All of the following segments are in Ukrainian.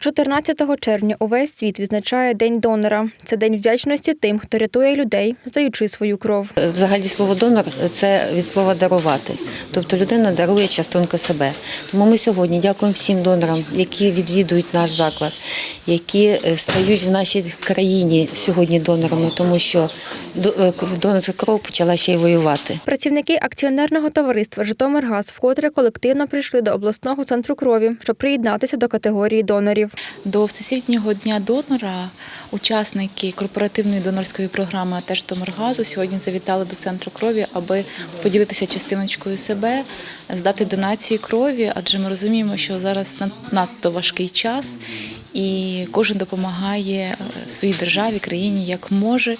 14 червня увесь світ відзначає День донора. Це день вдячності тим, хто рятує людей, здаючи свою кров. Взагалі слово донор це від слова дарувати. Тобто людина дарує частинку себе. Тому ми сьогодні дякуємо всім донорам, які відвідують наш заклад, які е, стають в нашій країні сьогодні донорами, тому що е, донорська кров почала ще й воювати. Працівники акціонерного товариства Житомиргаз вкотре колективно прийшли до обласного центру крові, щоб приєднатися до категорії донорів. До Всесвітнього дня донора учасники корпоративної донорської програми теж Томиргазу сьогодні завітали до центру крові, аби поділитися частиночкою себе, здати донації крові, адже ми розуміємо, що зараз над- надто важкий час. І кожен допомагає е, своїй державі, країні як може.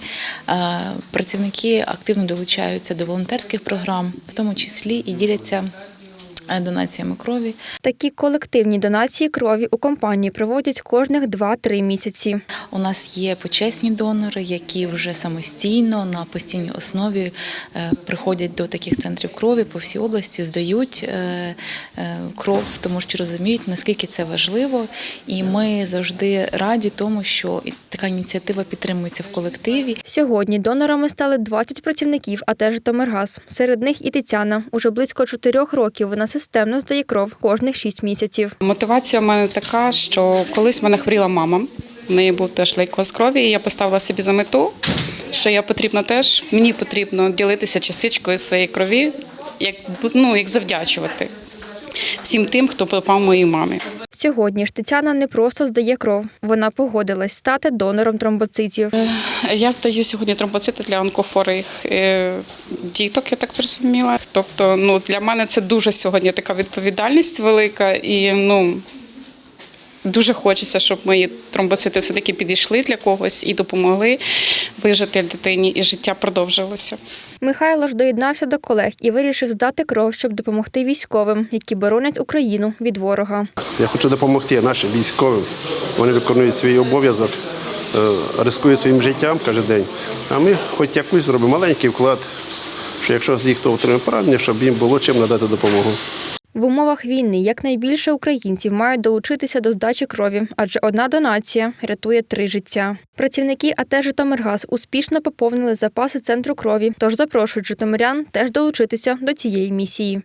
Е, Працівники активно долучаються до волонтерських програм, в тому числі і діляться донаціями крові. Такі колективні донації крові у компанії проводять кожних 2-3 місяці. У нас є почесні донори, які вже самостійно на постійній основі е, приходять до таких центрів крові по всій області, здають е, е, кров, тому що розуміють, наскільки це важливо. І ми завжди раді тому, що така ініціатива підтримується в колективі. Сьогодні донорами стали 20 працівників, а теж Житомиргаз. Серед них і Тетяна. Уже близько 4 років вона системно здає кров кожних 6 місяців. Мотивація в мене така, що колись мене хворіла мама. В неї був теж лейкоз крові, і я поставила собі за мету, що я потрібно теж, мені потрібно ділитися частичкою своєї крові, як, ну, як завдячувати всім тим, хто попав моїй мамі. Сьогодні ж Тетяна не просто здає кров. Вона погодилась стати донором тромбоцитів. Я здаю сьогодні тромбоцити для онкохворих е, діток, я так зрозуміла. Тобто, ну, для мене це дуже сьогодні така відповідальність велика і ну. Дуже хочеться, щоб мої тромбоцити все-таки підійшли для когось і допомогли вижити дитині, і життя продовжилося. Михайло ж доєднався до колег і вирішив здати кров, щоб допомогти військовим, які боронять Україну від ворога. Я хочу допомогти нашим військовим. Вони виконують свій обов'язок, е, ризикують своїм життям кожен день. А ми хоч якусь зробимо маленький вклад, що якщо з їх хто отримає поранення, щоб їм було чим надати допомогу. В умовах війни якнайбільше українців мають долучитися до здачі крові, адже одна донація рятує три життя. Працівники АТ «Житомиргаз» успішно поповнили запаси центру крові, тож запрошують житомирян теж долучитися до цієї місії.